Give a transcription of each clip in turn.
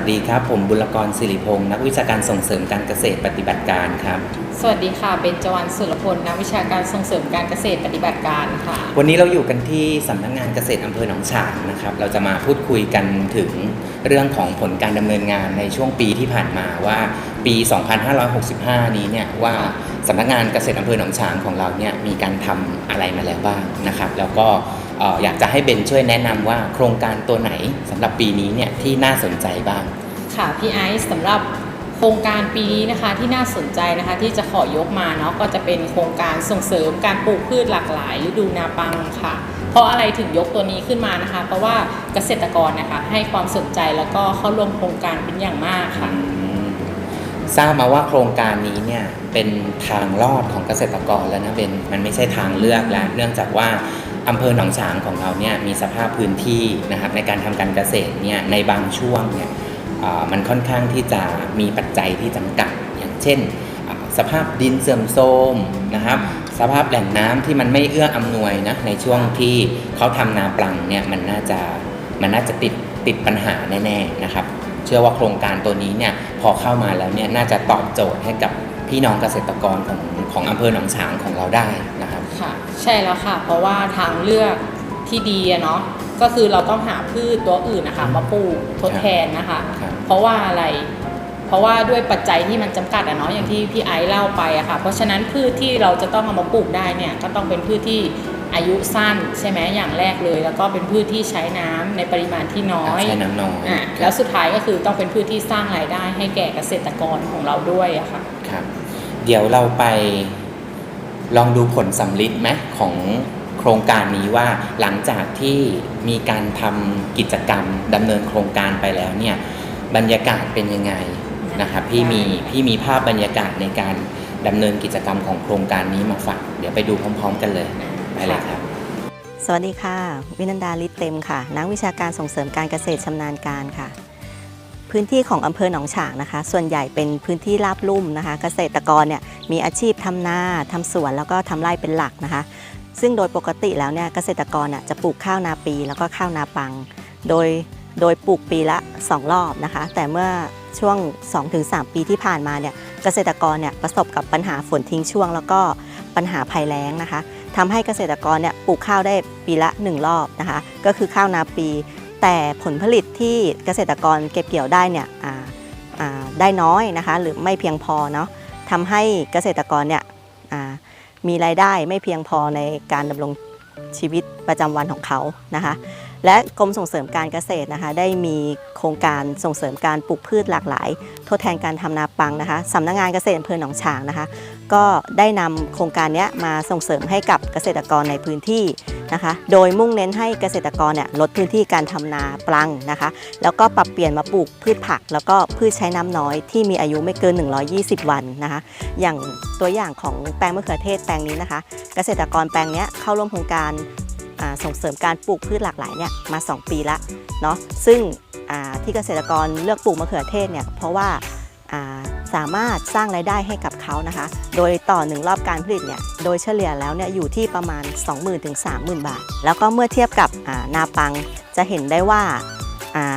สวัสดีครับ ผมบุรกรศิริพงศ์นักวิชาการส่งเสริมการเกษตรปฏิบัติการครับ สวัสดีค่ะเบญจวรรณสุรพลนักวิชาการส่งเสริมการเกษตรปฏิบัติการค่ะ วันนี้เราอยู่กันที่สำนักงานเกษตรอำเภอหนองฉางนะครับ เราจะมาพูดคุยกันถึงเรื่องของผลการดำเนินงานในช่วงปีที่ผ่านมาว่าปี 2565 นี้เนี่ยว่าสำนักงานเกษตรอำเภอหนองฉางของเราเนี่ยมีการทำอะไรมาแล้วบ้างนะครับ แล้วก็เอ่ออยากจะให้เบนช่วยแนะนำว่าโครงการตัวไหนสำหรับปีนี้เนี่ยที่น่าสนใจบ้าง ค่ะพี่ไอซ์สำหรับโครงการปีนี้นะคะที่น่าสนใจนะคะที่จะขอยกมาเนาะก็จะเป็นโครงการส่งเสริมการปลูกพืชหลากหลายฤดูนาปังค่ะ เพราะอะไรถึงยกตัวนี้ขึ้นมานะคะ เพราะว่าเกษตรกรนะคะให้ความสนใจแล้วก็เข้าร่วมโครงการเป็นอย่างมากค่ะทราบมาว่าโครงการนี้เนี่ยเป็นทางลอดของเกษตรกรแล้วนะเบนมันไม่ใช่ทางเลือกแล้ว เนื่องจากว่า อำเภอหนองฉางของเราเนี่ยมีสภาพพื้นที่นะครับในการทำการเกษตรเนี่ยในบางช่วงเนี่ยมันค่อนข้างที่จะมีปัจจัยที่จำกัด อย่างเช่น สภาพดินเสื่อมโทรมนะครับ สภาพแหล่งน้ำที่มันไม่เอื้ออำนวยนะในช่วงที่เขาทำนาปลังเนี่ยมันน่าจะมันน่าจะติดติดปัญหาแน่ๆนะครับ เชื่อว่าโครงการตัวนี้เนี่ยพอเข้ามาแล้วเนี่ยน่าจะตอบโจทย์ให้กับพี่น้องเกษตรกรของของอำเภอหนองฉางของเราได้นะครับ ค่ะ ใช่แล้วค่ะ เพราะว่าทางเลือกที่ดีอะเนาะก็คือเราต้องหาพืชตัวอื่นนะคะมาปลูกทดแทนนะคะ ครับ เพราะว่าอะไร เพราะว่าด้วยปัจจัยที่มันจำกัดอะเนาะอย่างที่พี่ไอซ์เล่าไปอะค่ะ เพราะฉะนั้นพืชที่เราจะต้องเอามาปลูกได้เนี่ยก็ต้องเป็นพืชที่อายุสั้นใช่ไหมอย่างแรกเลย แล้วก็เป็นพืชที่ใช้น้ำในปริมาณที่น้อยใช้น้ำน้อยอะแล้วสุดท้ายก็คือต้องเป็นพืชที่สร้างรายได้ให้แก่เกษตรกรของเราด้วยอะค่ะ ครับ เดี๋ยวเราไป ลองดูผลสำลิดไหมของโครงการนี้ว่าหลังจากที่มีการทำกิจกรรมดำเนินโครงการไปแล้วเนี่ยบรรยากาศเป็นยังไงนะครับพี่มีพี่มีภาพบรรยากาศในการดำเนินกิจกรรมของโครงการนี้มาฝากเดี๋ยวไปดูพร้อม ๆ กันเลยไปเลยครับ สวัสดีค่ะ วินันดาลิศเต็มค่ะ นักวิชาการส่งเสริมการเกษตรชำนาญการค่ะ พื้นที่ของอำเภอหนองฉางนะคะ ส่วนใหญ่เป็นพื้นที่ราบลุ่มนะคะ เกษตรกรเนี่ย มีอาชีพทำนาทำสวนแล้วก็ทำไร่เป็นหลักนะคะ ซึ่งโดยปกติแล้วเนี่ยเกษตรกรน่ะจะปลูกข้าวนาปีแล้วก็ข้าวนาปัง โดยโดยปลูกปีละ 2 รอบนะคะ แต่เมื่อช่วง 2-3 ปีที่ผ่านมาเนี่ยเกษตรกรเนี่ยประสบกับปัญหาฝนทิ้งช่วง แล้วก็ปัญหาภัยแล้งนะคะทำให้เกษตรกรเนี่ยปลูกข้าวได้ปีละ 1 รอบนะคะ ก็คือข้าวนาปี แต่ผลผลิตที่เกษตรกรเก็บเกี่ยวได้เนี่ยได้น้อยนะคะ หรือไม่เพียงพอเนาะ ทำให้เกษตรกรเนี่ยมีรายได้ไม่เพียงพอในการดำรงชีวิตประจำวันของเขานะคะ และกรมส่งเสริมการเกษตรนะคะได้มีโครงการส่งเสริมการปลูกพืชหลากหลาย ทดแทนการทำนาปังนะคะสำนักงานเกษตรอำเภอหนองฉางนะคะ ก็ได้นำโครงการนี้มาส่งเสริมให้กับเกษตรกรในพื้นที่นะคะ โดยมุ่งเน้นให้เกษตรกรเนี่ยลดพื้นที่การทำนาปลังนะคะ แล้วก็ปรับเปลี่ยนมาปลูกพืชผัก แล้วก็พืชใช้น้ำน้อยที่มีอายุไม่เกิน 120 วันนะคะ อย่างตัวอย่างของแปลงมะเขือเทศแปลงนี้นะคะ เกษตรกรแปลงนี้เข้าร่วมโครงการ ส่งเสริมการปลูกพืชหลากหลายเนี่ยมา 2 ปีละเนาะซึ่งที่เกษตรกรเลือกปลูกมะเขือเทศเนี่ยเพราะว่าสามารถสร้างรายได้ให้กับเขานะคะ โดยต่อหนึ่งรอบการผลิตเนี่ย โดยเฉลี่ยแล้วเนี่ยอยู่ที่ประมาณ 20,000ถึง30,000 บาท แล้วก็เมื่อเทียบกับานาปังจะเห็นได้ว่า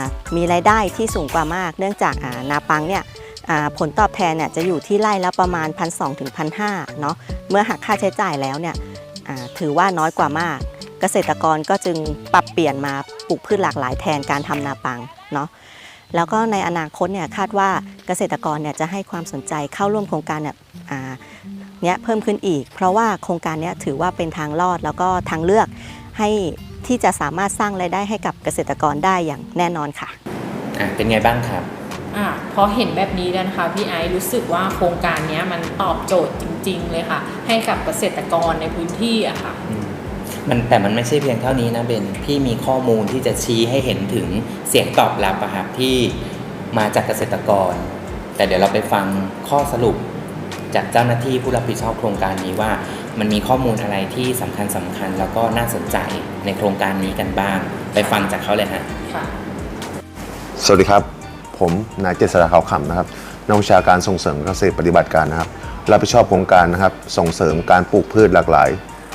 ามีรายได้ที่สูงกว่ามาก เนื่องจากานาปังเนี่ยผลตอบแทนเนี่ยจะอยู่ที่ไร่ละประมาณ 1,200ถึง1,500เนาะ เมื่อหักค่าใช้จ่ายแล้วเนี่ยถือว่าน้อยกว่ามาก เกษตรกรก็จึงปรับเปลี่ยนมาปลูกพืชหลากหลายแทนการทำนาปังเนาะแล้วก็ในอนาคตเนี่ยคาดว่าเกษตรกรเนี่ยจะให้ความสนใจเข้าร่วมโครงการเนี่ยอ่าเนี้ยเพิ่มขึ้นอีก เพราะว่าโครงการเนี้ยถือว่าเป็นทางลอดแล้วก็ทางเลือกให้ที่จะสามารถสร้างรายได้ให้กับเกษตรกรได้อย่างแน่นอนค่ะอะเป็นไงบ้างครับอะพอเห็นแบบนี้แล้วนะคะพี่ไอซ์รู้สึกว่าโครงการเนี้ยมันตอบโจทย์จริง ๆ เลยค่ะ ให้กับเกษตรกรในพื้นที่อะค่ะอื มมันแต่มันไม่ใช่เพียงเท่านี้นะเบนพี่มีข้อมูลที่จะชี้ให้เห็นถึงเสียงตอบรับอะครับที่มาจากเกษตรกร แต่เดี๋ยวเราไปฟังข้อสรุปจากเจ้าหน้าที่ผู้รับผิดชอบโครงการนี้ว่า มันมีข้อมูลอะไรที่สำคัญสำคัญแล้วก็น่าสนใจในโครงการนี้กันบ้าง ไปฟังจากเขาเลยฮะค่ะสวัสดีครับ ผมนายเจษฎาขาวขำนะครับนักวิชาการส่งเสริมเกษตรปฏิบัติการนะครับรับผิดชอบโครงการนะครับ ส่งเสริมการปลูกพืชหลากหลาย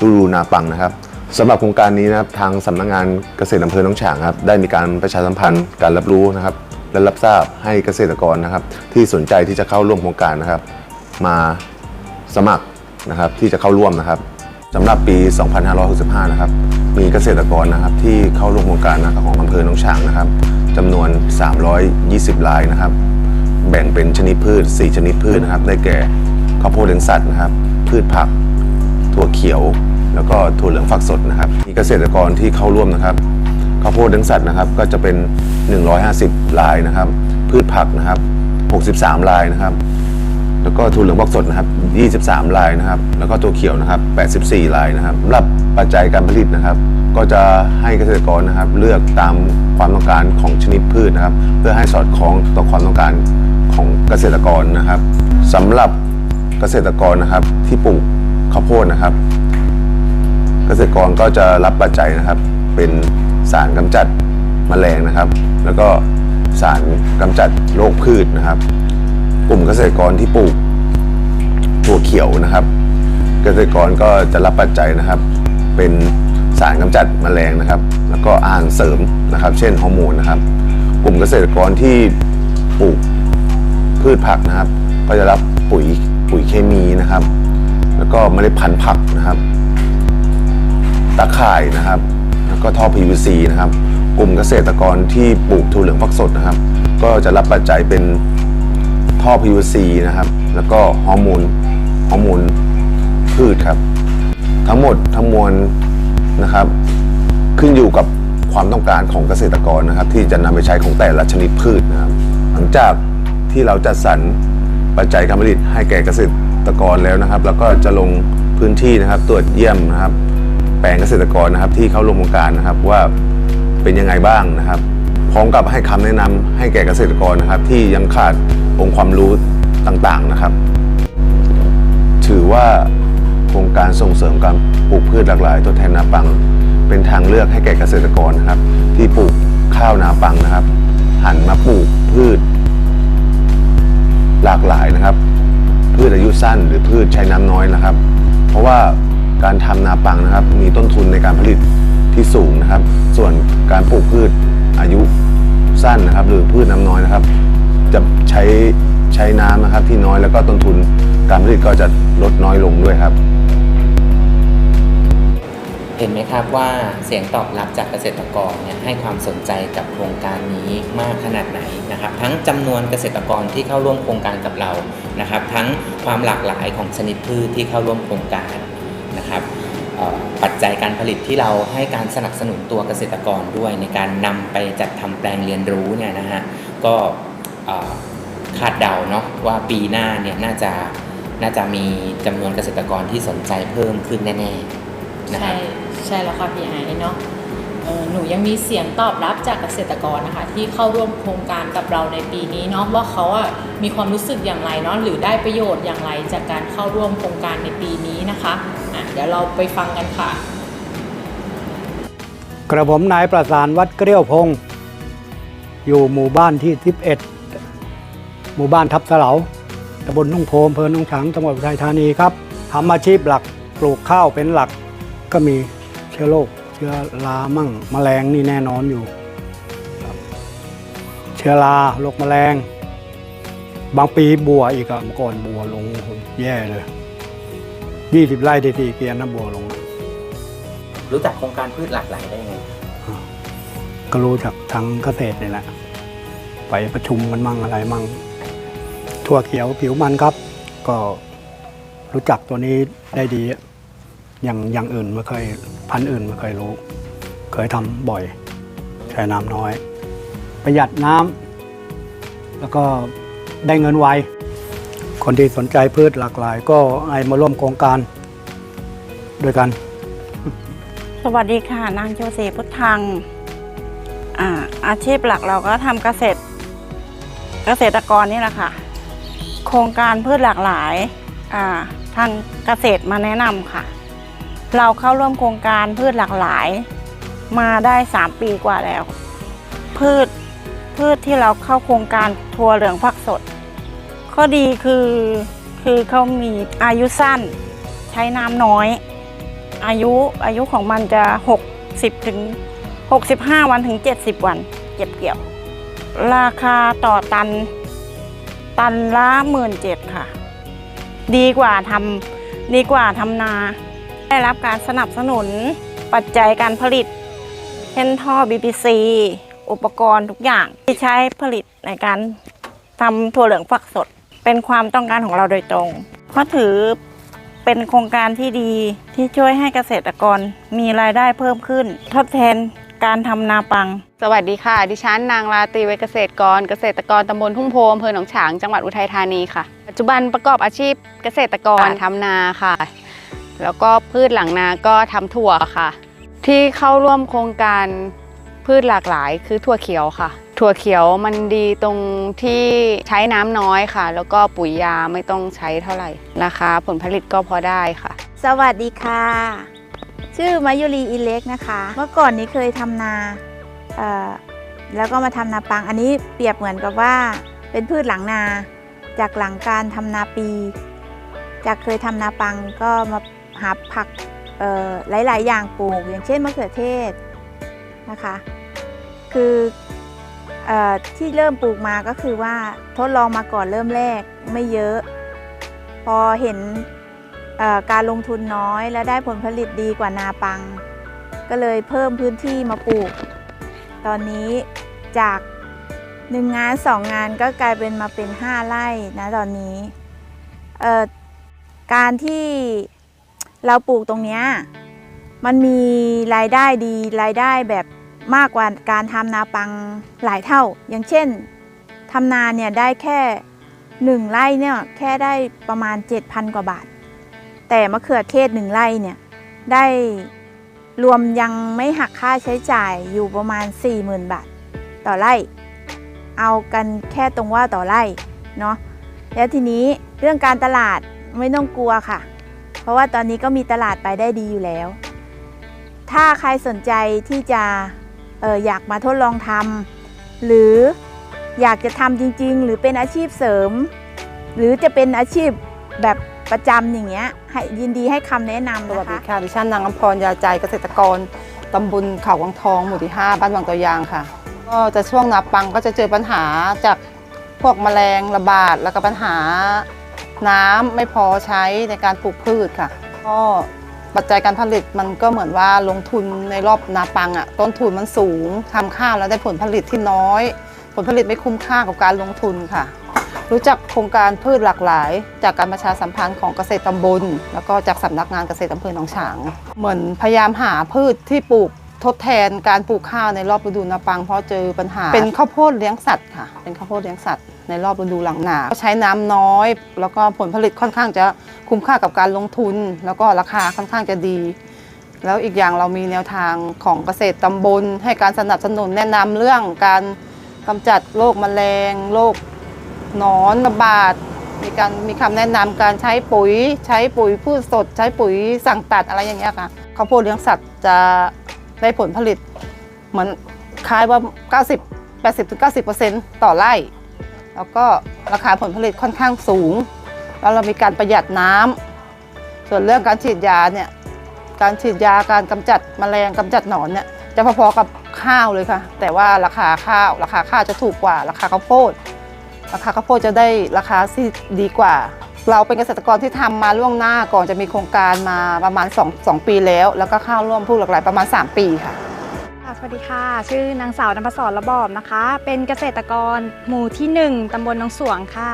ฤดูนาปังนะครับ สำหรับโครงการนี้นะครับทางสำนักงานเกษตรอำเภอหนองฉางครับได้มีการประชาสัมพันธ์การรับรู้นะครับ และรับทราบให้เกษตรกรนะครับ ที่สนใจที่จะเข้าร่วมโครงการนะครับ มาสมัครนะครับที่จะเข้าร่วมนะครับสำหรับปี 2565 นะครับ มีเกษตรกรนะครับที่เข้าร่วมโครงการนะครับของอำเภอหนองฉางนะครับจำนวน 320รายนะครับ แบ่งเป็นชนิดพืช 4 ชนิดพืชนะครับ ได้แก่ข้าวโพดเลี้ยงสัตว์นะครับ พืชผัก ถั่วเขียว แล้วก็ถั่วเหลืองฝักสดนะครับมีเกษตรกรที่เข้าร่วมนะครับข้าวโพดเลี้ยงสัตว์นะครับก็จะเป็น 150รายนะครับ พืชผักนะครับ 63รายนะครับ แล้วก็ถั่วเหลืองฝักสดนะครับ 23รายนะครับ แล้วก็ถั่วเขียวนะครับ 84รายนะครับสำหรับปัจจัยการผลิตนะครับ ก็จะให้เกษตรกรนะครับ เลือกตามความต้องการของชนิดพืชนะครับ เพื่อให้สอดคล้องต่อความต้องการของเกษตรกรนะครับสำหรับเกษตรกรนะครับที่ปลูกข้าวโพดนะครับ เกษตรกรก็จะรับปัจจัยนะครับ เป็นสารกำจัดแมลงนะครับ แล้วก็สารกำจัดโรคพืชนะครับ กลุ่มเกษตรกรที่ปลูกถั่วเขียวนะครับ เกษตรกรก็จะรับปัจจัยนะครับ เป็นสารกำจัดแมลงนะครับ แล้วก็อาหารเสริมนะครับ เช่นฮอร์โมนนะครับ กลุ่มเกษตรกรที่ปลูกพืชผักนะครับ ก็จะรับปุ๋ยปุ๋ยเคมีนะครับ แล้วก็เมล็ดพันธุ์ผักนะครับ ตะข่ายนะครับแล้วก็ท่อ PVC นะครับ กลุ่มเกษตรกรที่ปลูกถั่วเหลืองฟักสดนะครับ ก็จะรับปัจจัยเป็นท่อ PVC นะครับ แล้วก็ฮอร์โมนฮอร์โมนพืชครับ ทั้งหมดทั้งมวลนะครับ ขึ้นอยู่กับความต้องการของเกษตรกรนะครับ ที่จะนำไปใช้ของแต่ละชนิดพืชนะครับ หลังจากที่เราจัดสรรปัจจัยการผลิตให้แก่เกษตรกรแล้วนะครับ แล้วก็จะลงพื้นที่นะครับ ตรวจเยี่ยมนะครับ แปลงเกษตรกรนะครับ ที่เข้าร่วมโครงการนะครับว่าเป็นยังไงบ้างนะครับ พร้อมกับให้คำแนะนำให้แก่เกษตรกรนะครับ ที่ยังขาดองค์ความรู้ต่างๆนะครับ ถือว่าโครงการส่งเสริมการปลูกพืชหลากหลายทดแทนนาปัง เป็นทางเลือกให้แก่เกษตรกรนะครับ ที่ปลูกข้าวนาปังนะครับ หันมาปลูกพืช หลากหลายนะครับ พืชอายุสั้นหรือพืชใช้น้ำน้อยนะครับ เพราะว่า การทำนาปังนะครับ มีต้นทุนในการผลิตที่สูงนะครับ ส่วนการปลูกพืชอายุสั้นนะครับ หรือพืชน้ำน้อยนะครับ จะใช้ใช้น้ำนะครับ ที่น้อยแล้วก็ต้นทุนการผลิตก็จะลดน้อยลงด้วยครับ เห็นไหมครับว่าเสียงตอบรับจากเกษตรกรเนี่ยให้ความสนใจกับโครงการนี้มากขนาดไหนนะครับ ทั้งจำนวนเกษตรกรที่เข้าร่วมโครงการกับเรานะครับ ทั้งความหลากหลายของชนิดพืชที่เข้าร่วมโครงการ นะครับปัจจัยการผลิตที่เราให้การสนับสนุนตัวเกษตรกรด้วย ในการนำไปจัดทำแปลงเรียนรู้เนี่ยนะฮะก็คาดเดาเนาะว่าปีหน้าเนี่ยน่าจะน่าจะมีจำนวนเกษตรกรที่สนใจเพิ่มขึ้นแน่ๆนะครับใช่แล้วค่ะพี่ไอ้เนาะ หนูยังมีเสียงตอบรับจากเกษตรกรนะคะที่เข้าร่วมโครงการกับเราในปีนี้เนาะว่าเขาอะมีความรู้สึกอย่างไรเนาะหรือได้ประโยชน์อย่างไรจากการเข้าร่วมโครงการในปีนี้นะคะอะเดี๋ยวเราไปฟังกันค่ะ กระผมนายประสานวัดเกลี้ยวพงศ์อยู่หมู่บ้านที่ 11 หมู่บ้านทับเสลาตำบลนุ่งโพอำเภอนุ่งฉางจังหวัดอุทัยธานีครับทำอาชีพหลักปลูกข้าวเป็นหลักก็มีเชื้อโรค เชื้อรามั่งแมลงนี่แน่นอนอยู่ครับเชื้อราโรคแมลง บางปีบัวอีกอะเมื่อก่อนบัวลงโอ้โหแย่เลย20ไร่ได้สี่เกวียนนะบัวลง รู้จักโครงการพืชหลากหลายได้ไงก็รู้จากทางเกษตรนี่แหละไปประชุมกันมั่งอะไรมั่งทั่วเขียวผิวมันครับ ก็รู้จักตัวนี้ได้ดี อย่างอย่างอื่นไม่เคยพันธุ์อื่นไม่เคยรู้ เคยทำบ่อย ใช้น้ำน้อย ประหยัดน้ำแล้วก็ได้เงินไวคนที่สนใจพืชหลากหลาย ก็ไอมาร่วมโครงการด้วยกัน สวัสดีค่ะ นางโจเซพุทธังอาอาชีพหลักเราก็ทำเกษตร เกษตรกรนี่แหละค่ะ โครงการพืชหลากหลายอาทางเกษตรมาแนะนำค่ะ เราเข้าร่วมโครงการพืชหลากหลาย มาได้ 3 ปีกว่าแล้ว พืชพืชที่เราเข้าโครงการทัวเหลืองผักสด ข้อดีคือคือเขามีอายุสั้น ใช้น้ำน้อย อายุอายุของมันจะ 60ถึง65 วันถึง 70 วันเก็บเกี่ยว ราคาต่อตัน ตันละหมื่นเจ็ดค่ะ ดีกว่าทำดีกว่าทำนา ได้รับการสนับสนุนปัจจัยการผลิต เช่นท่อ BPC อุปกรณ์ทุกอย่างที่ใช้ผลิตในการทำถั่วเหลืองฝักสด เป็นความต้องการของเราโดยตรงเพราะถือเป็นโครงการที่ดีที่ช่วยให้เกษตรกรมีรายได้เพิ่มขึ้น ทดแทนการทำนาปัง สวัสดีค่ะ ดิฉันนางราตรีเวชเกษตรกร เกษตรกรตำบลทุ่งโพอำเภอหนองฉาง จังหวัดอุทัยธานีค่ะ ปัจจุบันประกอบอาชีพเกษตรกรทำนาค่ะ แล้วก็พืชหลังนาก็ทำถั่วค่ะ ที่เข้าร่วมโครงการพืชหลากหลายคือถั่วเขียวค่ะ ถั่วเขียวมันดีตรงที่ใช้น้ำน้อยค่ะ แล้วก็ปุ๋ยยาไม่ต้องใช้เท่าไหร่ราคาผลผลิตก็พอได้ค่ะ สวัสดีค่ะ ชื่อมายุรีอิเล็กนะคะ เมื่อก่อนนี้เคยทำนาแล้วก็มาทำนาปังอันนี้เปรียบเหมือนกับว่าเป็นพืชหลังนา จากหลังการทำนาปี จากเคยทำนาปังก็มา หาผักหลายๆ อย่างปลูกอย่างเช่นมะเขือเทศนะคะ คืออที่เริ่มปลูกมาก็คือว่าทดลองมาก่อนเริ่มแรกไม่เยอะ พอเห็นการลงทุนน้อยและได้ผลผลิตดีกว่านาปัง ก็เลยเพิ่มพื้นที่มาปลูก ตอนนี้จากหนึ่งงานสองงานก็กลายเป็นมาเป็น5ไร่นะตอนนี้การที่ เราปลูกตรงเนี้ยมันมีรายได้ดีรายได้แบบมากกว่าการทำนาปังหลายเท่า อย่างเช่นทำนาเนี่ยได้แค่หนึ่งไร่เนี่ยแค่ได้ประมาณ 7,000 กว่าบาท แต่มะเขือเทศหนึ่งไร่เนี่ยได้รวมยังไม่หักค่าใช้จ่ายอยู่ประมาณ 40,000 บาท ต่อไร่ เอากันแค่ตรงว่าต่อไร่เนาะแล้วทีนี้เรื่องการตลาดไม่ต้องกลัวค่ะ ราะว่าตอนนี้ก็มีตลาดไปได้ดีอยู่แล้ว ถ้าใครสนใจที่จะอออยากมาทดลองทำหรืออยากจะทำจริง ๆ หรือเป็นอาชีพเสริม หรือจะเป็นอาชีพแบบประจำอย่างเงี้ยให้ยินดีให้คำแนะนำสวัสดีค่ะดิฉันนางอำพรยาใจเกษตรกรตำบลเขาวังทองหมู่ที่ 5 บ้านวังตัวยางค่ะ ก็จะช่วงนาปังก็จะเจอปัญหาจากพวกแมลงระบาดแล้วก็ปัญหา น้ำไม่พอใช้ในการปลูกพืชค่ะ ก็ปัจจัยการผลิตมันก็เหมือนว่าลงทุนในรอบนาปังอะต้นทุนมันสูงทำข้าวแล้วได้ผลผลิตที่น้อย ผลผลิตไม่คุ้มค่ากับการลงทุนค่ะ รู้จักโครงการพืชหลากหลาย จากการประชาสัมพันธ์ของเกษตรตำบล แล้วก็จากสำนักงานเกษตรอำเภอหนองฉาง เหมือนพยายามหาพืชที่ปลูกทดแทนการปลูกข้าวในรอบฤดูนาปังเพราะเจอปัญหา เป็นข้าวโพดเลี้ยงสัตว์ค่ะ เป็นข้าวโพดเลี้ยงสัตว์ ในรอบฤดูหลังหนาใช้น้ำน้อย แล้วก็ผลผลิตค่อนข้างจะคุ้มค่ากับการลงทุน แล้วก็ราคาค่อนข้างจะดี แล้วอีกอย่างเรามีแนวทางของเกษตรตำบล ให้การสนับสนุนแนะนำเรื่องการกำจัดโรคแมลงโรคหนอนระบาดมีการมีคำแนะนำการใช้ปุ๋ย ใช้ปุ๋ยพืชสด ใช้ปุ๋ยสั่งตัดอะไรอย่างเงี้ยค่ะข้าวโพดเลี้ยงสัตว์จะได้ผลผลิตเหมือนคล้ายว่า 90 80-90%ต่อไร่ แล้วก็ราคาผลผลิตค่อนข้างสูง แล้วเรามีการประหยัดน้ำส่วนเรื่องการฉีดยาเนี่ยการฉีดยาการกำจัดแมลงกำจัดหนอนเนี่ยจะพอๆกับข้าวเลยค่ะ แต่ว่าราคาข้าวราคาข้าวจะถูกกว่า ราคาข้าวโพดราคาข้าวโพดจะได้ราคาที่ดีกว่า เราเป็นเกษตรกรที่ทำมาล่วงหน้าก่อนจะมีโครงการมาประมาณ 2 2 ปีแล้ว แล้วก็ข้าวร่วมผู้หลากหลายประมาณ 3 ปีค่ะ สวัสดีค่ะ ชื่อนางสาวนภศรระบอบนะคะ เป็นเกษตรกรหมู่ที่ 1ตำบลหนองสวงค่ะ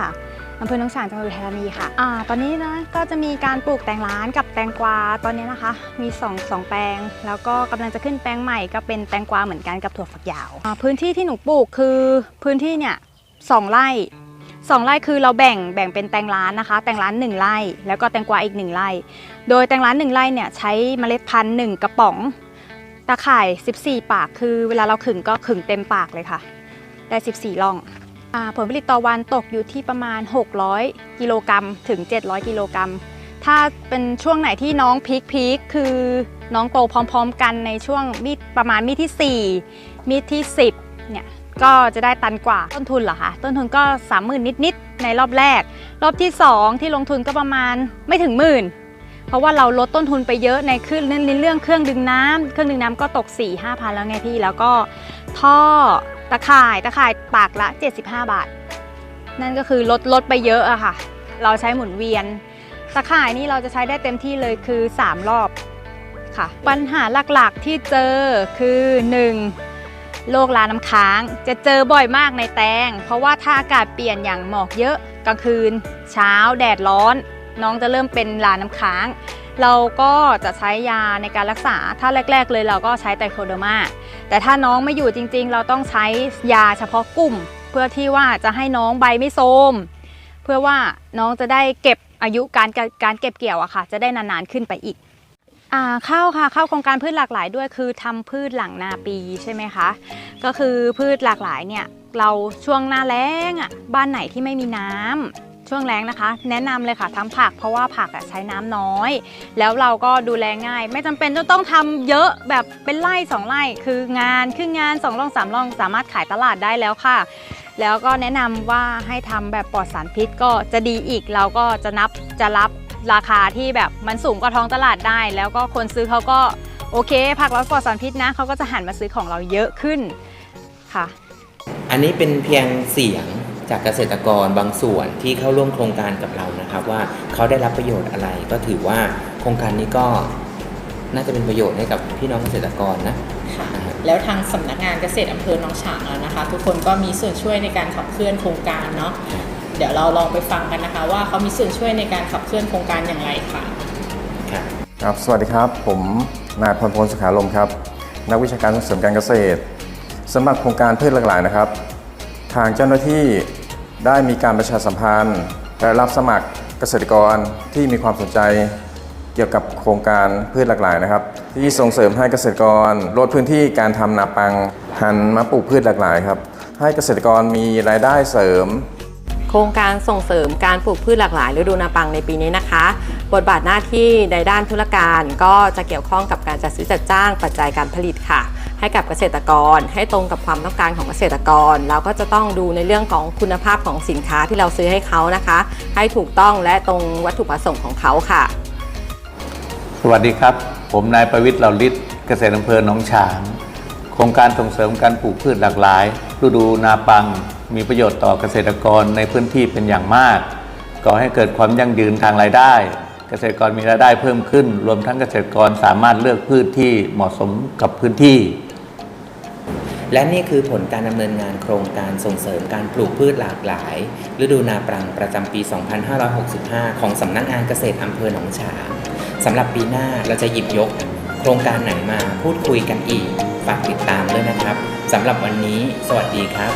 อำเภอหนองฉางจังหวัดอุทัยธานีค่ะอ่าตอนนี้นะก็จะมีการปลูกแตงร้านกับแตงกวาตอนนี้นะคะ มี2องสองแปลง แล้วก็กำลังจะขึ้นแปลงใหม่ก็เป็นแตงกวาเหมือนกันกับถั่วฝักยาวอ่าพื้นที่ที่หนูปลูกคือพื้นที่เนี่ยสองไร่สองไร่คือเราแบ่งแบ่งเป็นแตงร้านนะคะ แตงร้านหนึ่งไร่แล้วก็แตงกวาอีกหนึ่งไร่โดยแตงร้านหนึ่งไร่เนี่ยใช้เมล็ดพันธุ์หนึ่งกระป๋อง ตาข่าย 14 ปากคือเวลาเราขึงก็ขึงเต็มปากเลยค่ะ ได้ 14ร่องอาผลผลิตต่อวันตกอยู่ที่ประมาณ 600 กิโลกรัมถึง 700 กิโลกรัม ถ้าเป็นช่วงไหนที่น้องพีคพีคคือน้องโตพร้อมๆกันในช่วงมีดประมาณมีดที่ 4 มีดที่ 10 เนี่ยก็จะได้ตันกว่าต้นทุนเหรอคะต้นทุนก็ 30,000 นิดๆ ในรอบแรก รอบที่ 2 ที่ลงทุนก็ประมาณไม่ถึงหมื่น ราะว่าเราลดต้นทุนไปเยอะในเครื่องในเรื่องเครื่องดึงน้ำเครื่องดึงน้ำก็ตก 4 5 0 0พันแล้วไงพี่ แล้วก็ท่อตะข่ายตะข่ายปากละ 75 บาท นั่นก็คือลดลดไปเยอะอะค่ะ เราใช้หมุนเวียน ตะข่ายนี่เราจะใช้ได้เต็มที่เลยคือ 3 รอบค่ะ ปัญหาหลักๆที่เจอคือ 1. โรคลาน้ำค้าง จะเจอบ่อยมากในแตง เพราะว่าถ้าอากาศเปลี่ยนอย่างหมอกเยอะกลางคืน เช้าแดดร้อน น้องจะเริ่มเป็นลาน้ำค้าง เราก็จะใช้ยาในการรักษา ถ้าแรก ๆ เลยเราก็ใช้ไตรโคเดอร์มา แต่ถ้าน้องไม่อยู่จริง ๆ เราต้องใช้ยาเฉพาะกลุ่ม เพื่อที่ว่าจะให้น้องใบไม่โทมเพื่อว่าน้องจะได้เก็บอายุการการเก็บเกี่ยวอะค่ะ จะได้นานๆขึ้นไปอีกเข้าค่ะเข้าโครงการพืชหลากหลายด้วยคือทำพืชหลังนาปีใช่ไหมคะ ก็คือพืชหลากหลายเนี่ยเราช่วงหน้าแล้งอะบ้านไหนที่ไม่มีน้ำ ช่วงแล้งนะคะ แนะนำเลยค่ะทำผักเพราะว่าผักใช้น้ำน้อย แล้วเราก็ดูแลง่าย ไม่จำเป็นจะต้องทำเยอะแบบเป็นไร่สองไร่คืองานครึ่งงานสองร่องสามร่องสามารถขายตลาดได้แล้วค่ะ แล้วก็แนะนำว่าให้ทำแบบปลอดสารพิษก็จะดีอีกเราก็จะนับจะรับราคาที่แบบมันสูงกว่าท้องตลาดได้ แล้วก็คนซื้อเขาก็โอเคผักเราปลอดสารพิษนะเขาก็จะหันมาซื้อของเราเยอะขึ้นค่ะ อันนี้เป็นเพียงเสียง จากเกษตรกรบางส่วนที่เข้าร่วมโครงการกับเรานะครับ ว่าเขาได้รับประโยชน์อะไร ก็ถือว่าโครงการนี้ก็น่าจะเป็นประโยชน์ให้กับพี่น้องเกษตรกรนะค่ะแล้วทางสำนักงานเกษตรอำเภอหนองฉางแล้วนะคะ ทุกคนก็มีส่วนช่วยในการขับเคลื่อนโครงการเนาะเดี๋ยวเราลองไปฟังกันนะคะ ว่าเขามีส่วนช่วยในการขับเคลื่อนโครงการอย่างไรค่ะครับสวัสดีครับ ผมนายพลพลสุขาลมครับ นักวิชาการส่งเสริมการเกษตรสำหรับโครงการพืชหลากหลายนะครับ ทางเจ้าหน้าที่ได้มีการประชาสัมพันธ์และรับสมัครเกษตรกรที่มีความสนใจเกี่ยวกับโครงการพืชหลากหลายนะครับ ที่ส่งเสริมให้เกษตรกรลดพื้นที่การทำนาปังหันมาปลูกพืชหลากหลายครับ ให้เกษตรกรมีรายได้เสริม โครงการส่งเสริมการปลูกพืชหลากหลายฤดูนาปังในปีนี้นะคะ บทบาทหน้าที่ในด้านธุรการก็จะเกี่ยวข้องกับการจัดซื้อจัดจ้างปัจจัยการผลิตค่ะ ให้กับเกษตรกร ให้ตรงกับความต้องการของเกษตรกร เราก็จะต้องดูในเรื่องของคุณภาพของสินค้าที่เราซื้อให้เขานะคะ ให้ถูกต้องและตรงวัตถุประสงค์ของเขาค่ะ สวัสดีครับ ผมนายประวิทย์เหล่าฤทธิ์เกษตรอำเภอหนองฉางโครงการส่งเสริมการปลูกพืชหลากหลาย ฤดูนาปัง มีประโยชน์ต่อเกษตรกรในพื้นที่เป็นอย่างมากก่อให้เกิดความยั่งยืนทางรายได้ เกษตรกรมีรายได้เพิ่มขึ้น รวมทั้งเกษตรกรสามารถเลือกพืชที่เหมาะสมกับพื้นที่ และนี่คือผลการดำเนินงานโครงการส่งเสริมการปลูกพืชหลากหลาย ฤดูนาปรังประจำปี 2565 ของสำนักงานเกษตรอำเภอหนองฉางสำหรับปีหน้าเราจะหยิบยก โครงการไหนมาพูดคุยกันอีก ฝากติดตามด้วยนะครับสำหรับวันนี้ สวัสดีครับ